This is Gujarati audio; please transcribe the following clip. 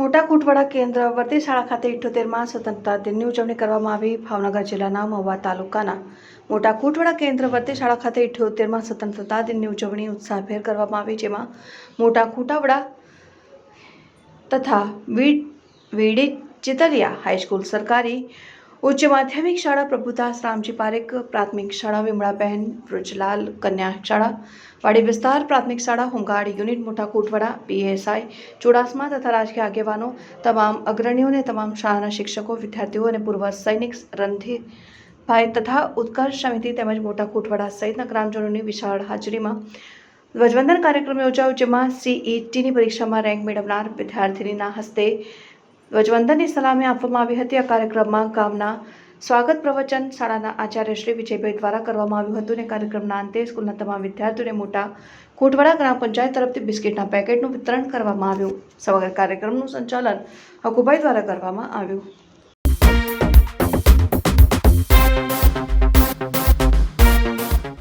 મોટા કુટવાડા કેન્દ્ર વર્તી શાળા ખાતે ઇઠ્યોતેરમાં સ્વતંત્રતા દિનની ઉજવણી કરવામાં આવી. ભાવનગર જિલ્લાના મહુવા તાલુકાના મોટા કુટવાડા કેન્દ્ર વર્તી શાળા ખાતે ઇઠ્યોતેરમાં સ્વતંત્રતા દિનની ઉજવણી ઉત્સાહભેર કરવામાં આવી, જેમાં મોટા કુટાવડા તથા વીડ વીડી ચિતરિયા હાઈસ્કૂલ સરકારી ઉચ્ચ માધ્યમિક શાળા પ્રભુદાસ રામજી પારેખ, પ્રાથમિક શાળા વિમળાબહેન વૃજલાલ કન્યા શાળા, વાડી વિસ્તાર પ્રાથમિક શાળા હોંગાડ યુનિટ, મોટા કોટવાડા, પીએસઆઈ, ચુડાસમા તથા રાજકીય આગેવાનો, તમામ અગ્રણીઓને તમામ શાળાના શિક્ષકો, વિદ્યાર્થીઓ અને પૂર્વ સૈનિક રણધીરભાઈ તથા ઉત્કર્ષ સમિતિ તેમજ મોટા કોટવાડા સહિતના ગ્રામજનોની વિશાળ હાજરીમાં ધ્વજવંદન કાર્યક્રમ યોજાયો, જેમાં સીઈટીની પરીક્ષામાં રેન્ક મેળવનાર વિદ્યાર્થીનીના હસ્તે ધ્વજવંદનની સલામી આપવામાં આવી હતી. આ કાર્યક્રમમાં ગામના સ્વાગત પ્રવચન શાળાના આચાર્ય શ્રી વિજયભાઈ દ્વારા કરવામાં આવ્યું હતું અને કાર્યક્રમના અંતે સ્કૂલના તમામ વિદ્યાર્થીઓને મોટા કોટવાડા ગ્રામ પંચાયત તરફથી બિસ્કિટના પેકેટનું વિતરણ કરવામાં આવ્યું. સમગ્ર કાર્યક્રમનું સંચાલન હકુભાઈ દ્વારા કરવામાં આવ્યું.